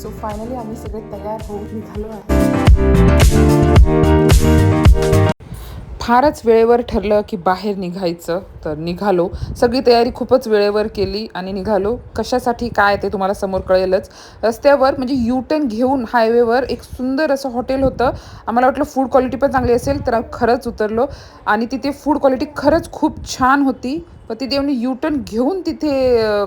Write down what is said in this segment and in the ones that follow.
So finally आम्ही सगळे तयार होऊन निघालो आहे. फारच वेळेवर ठरलं की बाहेर निघायचं तर निघालो. सगळी तयारी खूपच वेळेवर केली आणि निघालो. कशासाठी काय ते तुम्हाला समोर कळेलच. रस्त्यावर म्हणजे यू टर्न घेऊन हायवेवर एक सुंदर असं हॉटेल होतं. आम्हाला वाटलं फूड क्वालिटी पण चांगली असेल तर आम्ही खरंच उतरलो. आणि तिथे फूड क्वालिटी खरंच खूप छान होती. पण तिथे आम्ही यू टर्न घेऊन तिथे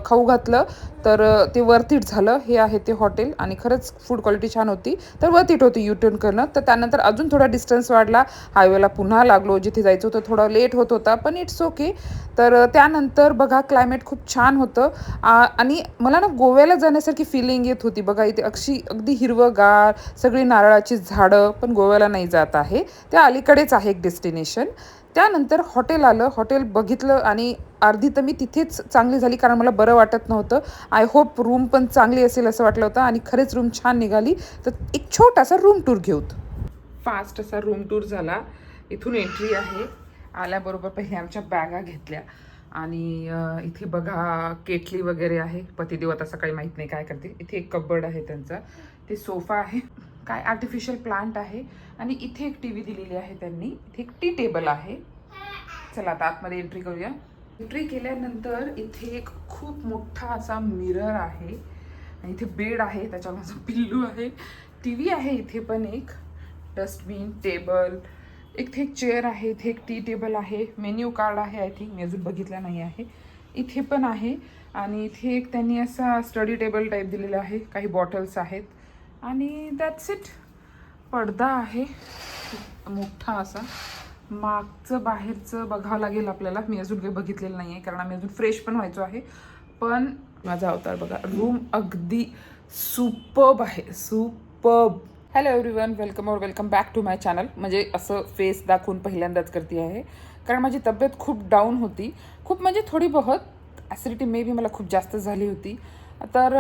खाऊ घातलं. तर ते वर्थ इट झालं. हे आहे ते हॉटेल आणि खरंच फूड क्वालिटी छान होती. तर वर्थ इट होती युटर्न करणं. तर त्यानंतर अजून थोडा डिस्टन्स वाढला. हायवेला पुन्हा लागलो. जिथे जायचं होतं थोडं लेट होत होता. पण इट्स ओके तर त्यानंतर बघा क्लायमेट खूप छान होतं. आणि मला ना गोव्याला जाण्यासारखी फिलिंग येत होती. बघा इथे अक्षी अगदी हिरवंगार सगळी नारळाची झाडं पण गोव्याला नाही जात आहे. त्या अलीकडेच आहे एक डेस्टिनेशन त्यानंतर हॉटेल आलं. हॉटेल बघितलं आणि अर्धी तर मी तिथेच चांगली झाली कारण मला बरं वाटत नव्हतं. आय होप रूम पण चांगली असेल असं वाटलं होतं आणि खरेच रूम छान निघाली. तर एक छोटासा रूम टूर घेऊत फास्ट असा रूम टूर झाला. इथून एंट्री आहे. आल्याबरोबर पहिले आमच्या बॅगा घेतल्या. आणि इथे बघा केटली वगैरे आहे. पतिदेव आता सकाळी माहीत नाही काय करते इथे एक कबर्ड आहे त्यांचा. ते सोफा आहे. काय आर्टिफिशियल प्लांट आहे. आणि इथे एक टी व्ही दिलेली आहे त्यांनी. इथे एक टी टेबल आहे. चला आता आतमध्ये एंट्री करूया. एंट्री केल्यानंतर इथे एक खूप मोठा असा मिरर आहे. आणि इथे बेड आहे त्याच्यावर माझं पिल्लू आहे. टी व्ही आहे इथे पण एक डस्टबिन टेबल इथे एक चेअर आहे इथे एक टी टेबल आहे. मेन्यू कार्ड आहे आय थिंक मी अजून बघितला नाही आहे. इथे पण आहे. आणि इथे एक त्यांनी असा स्टडी टेबल टाईप दिलेला आहे. काही बॉटल्स आहेत. आणि दॅट्स इट पडदा आहे. मोठा असा. मागचं बाहेरचं बघावं लागेल आपल्याला. मी अजून काही बघितलेलं नाही आहे कारण आम्ही अजून फ्रेश पण व्हायचो आहे. पण माझा अवतार बघा रूम अगदी सुपब आहे सुपब हॅलो एव्हरीवन वेलकम और welcome back to my channel म्हणजे असं फेस दाखवून पहिल्यांदाच करते आहे. कारण माझी तब्येत खूप डाऊन होती. खूप म्हणजे थोडी बहुत ॲसिडिटी मे बी मला खूप जास्त झाली होती. तर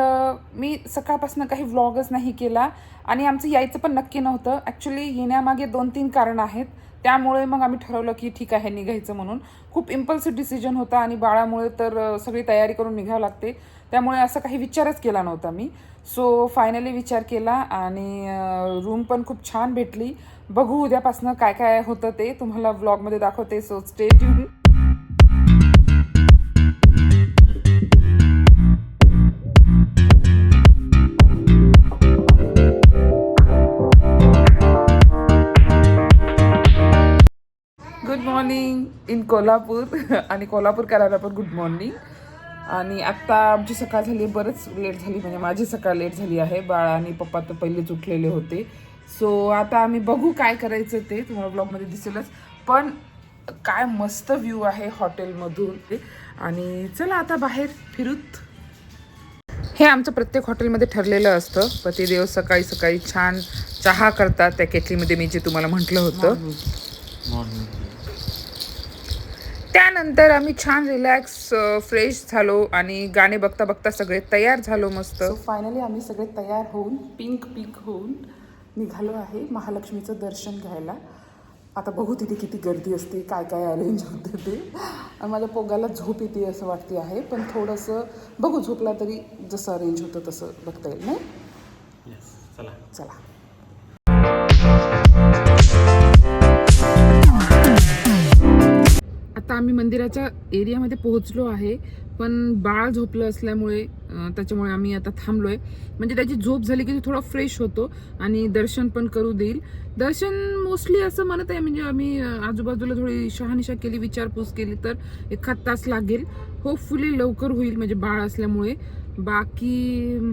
मी सकाळपासून काही व्लॉगच नाही केला. आणि आमचं यायचं पण नक्की नव्हतं. ॲक्च्युली येण्यामागे दोन तीन कारणं आहेत. त्यामुळे मग आम्ही ठरवलं की ठीक आहे निघायचं म्हणून. खूप इम्पल्सिव्ह डिसिजन होता आणि बाळामुळे तर सगळी तयारी करून निघावं लागते. त्यामुळे असं काही विचारच केला नव्हता मी. सो फायनली विचार केला आणि रूम पण खूप छान भेटली. बघू उद्यापासनं काय काय होतं ते. तुम्हाला व्लॉगमध्ये दाखवते so stay tuned good morning in Kolhapur आणि कोल्हापूरकरांना पण गुड मॉर्निंग आणि आत्ता आमची सकाळ झाली बरंच लेट झाली म्हणजे माझी सकाळ लेट झाली आहे. बाळ आणि पप्पा तर पहिलेच उठलेले होते. सो आता आम्ही बघू काय करायचं ते. तुम्हाला ब्लॉगमध्ये दिसेलच. पण काय मस्त व्ह्यू आहे हॉटेलमधून ते आणि चला आता बाहेर फिरूत. हे आमचं प्रत्येक हॉटेलमध्ये ठरलेलं असतं. पतिदेव सकाळी सकाळी छान चहा करतात. त्या केटलीमध्ये मी जे तुम्हाला म्हटलं होतं. त्यानंतर आम्ही छान रिलॅक्स फ्रेश झालो आणि गाणे बघता बघता सगळे तयार झालो मस्त. फायनली आम्ही सगळे तयार होऊन पिंक पिंक होऊन निघालो आहे महालक्ष्मीचं दर्शन घ्यायला. आता बघू तिथे किती गर्दी असते काय काय अरेंज होते ते. आणि माझ्या पोगाला झोप येते असं वाटते आहे पण थोडंसं बघू झोपला तरी जसं अरेंज होतं तसं बघता येईल नाही? चला. चला. आता आम्ही मंदिराच्या एरियामध्ये पोहोचलो आहे पण बाळ झोपलं असल्यामुळे त्याच्यामुळे आम्ही आता थांबलोय. म्हणजे त्याची झोप झाली की तो थोडा फ्रेश होतो आणि दर्शन पण करू देईल. दर्शन मोस्टली असं म्हणत आहे म्हणजे आम्ही आजूबाजूला थोडी शहानिशा केली विचारपूस केली तर एखाद तास लागेल. होपफुली लवकर होईल म्हणजे बाळ असल्यामुळे. बाकी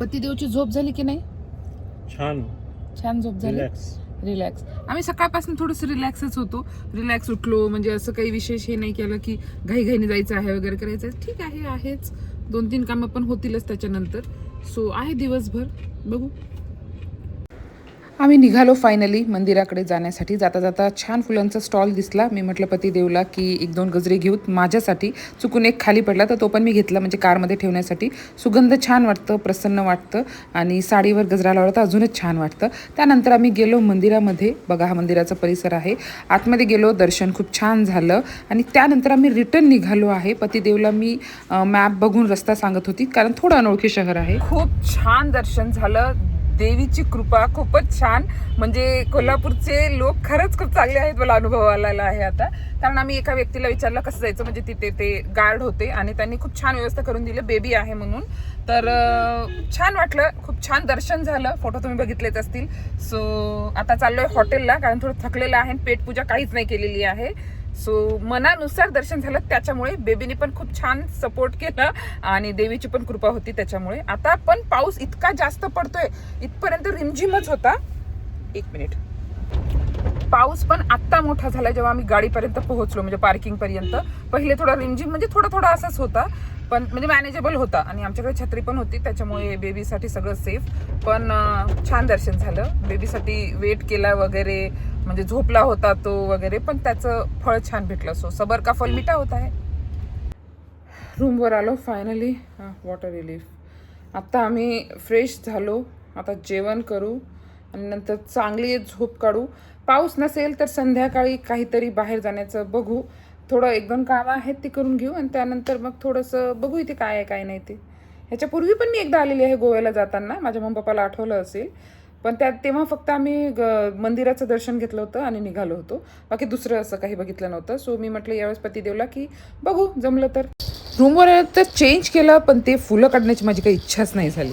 पतिदेवची झोप झाली की नाही? छान. छान झोप झाली. रिलॅक्स आम्ही सकाळपासून थोडंसं रिलॅक्सच होतो. रिलॅक्स उठलो म्हणजे असं काही विशेष हे नाही केलं की घाईघाईने जायचं आहे वगैरे करायचं. आहे ठीक आहे आहेच. दोन तीन कामं पण होतीलच त्याच्यानंतर. सो आहे दिवसभर. बघू. आम्ही निघालो फायनली मंदिराकडे जाण्यासाठी. जाता जाता छान फुलांचा स्टॉल दिसला. मी म्हटलं पतिदेवला की एक दोन गजरे घेऊत माझ्यासाठी. चुकून एक खाली पडला. तर तो पण मी घेतला म्हणजे कारमध्ये ठेवण्यासाठी. सुगंध छान वाटतं प्रसन्न वाटतं आणि साडीवर गजरा लावला तर अजूनच छान वाटतं. त्यानंतर आम्ही गेलो मंदिरामध्ये. बघा हा मंदिराचा परिसर आहे. आतमध्ये गेलो दर्शन खूप छान झालं आणि त्यानंतर आम्ही रिटर्न निघालो आहे. पतिदेवला मी मॅप बघून रस्ता सांगत होती कारण थोडं अनोळखी शहर आहे. खूप छान दर्शन झालं. देवीची कृपा खूपच छान. म्हणजे कोल्हापूरचे लोक खरंच खूप चांगले आहेत मला अनुभव आलेला आहे आता. कारण आम्ही एका व्यक्तीला विचारलं कसं जायचं म्हणजे तिथे ते गार्ड होते आणि त्यांनी खूप छान व्यवस्था करून दिली बेबी आहे म्हणून. तर छान वाटलं खूप छान दर्शन झालं. फोटो तुम्ही बघितलेच असतील. सो आता चाललोय हॉटेलला कारण थोडं थकलेलं आहे आणि पेटपूजा काहीच नाही केलेली आहे. सो मनानुसार दर्शन झालं त्याच्यामुळे बेबीने पण खूप छान सपोर्ट केला आणि देवीची पण कृपा होती त्याच्यामुळे. आता पण पाऊस इतका जास्त पडतोय इथपर्यंत रिमझिमच होता. एक मिनिट पाऊस पण आत्ता मोठा झाला जेव्हा आम्ही गाडीपर्यंत पोहोचलो म्हणजे पार्किंगपर्यंत. पहिले थोडा रिमझिम म्हणजे थोडा थोडा असाच होता पण म्हणजे मॅनेजेबल होता आणि आमच्याकडे छत्री पण होती त्याच्यामुळे बेबीसाठी सगळं सेफ पण छान दर्शन झालं. बेबीसाठी वेट केला वगैरे म्हणजे झोपला होता तो वगैरे पण त्याचं फळ छान भेटलं. सो सबर का फल मिठा होता आहे? रूमवर आलो फायनली हां वॉटर रिलीफ आत्ता आम्ही फ्रेश झालो. आता जेवण करू आणि नंतर चांगली झोप काढू. पाऊस नसेल तर संध्याकाळी काहीतरी बाहेर जाण्याचं बघू. थोडं एक दोन कामं आहेत ती करून घेऊ आणि त्यानंतर मग थोडंसं बघू इथे काय आहे काय नाही ते. ह्याच्यापूर्वी पण मी एकदा आलेली आहे गोव्याला जाताना. माझ्या मम्मी पप्पाला आठवलं असेल. पण त्यात तेव्हा फक्त आम्ही ग- मंदिराचं दर्शन घेतलं होतं आणि निघालो होतो. बाकी दुसरं असं काही बघितलं नव्हतं. सो मी म्हटलं यावेळेस पतिदेवला की बघू जमलं तर. रूमवर तर चेंज केलं पण ते फुलं काढण्याची माझी काही इच्छाच नाही झाली.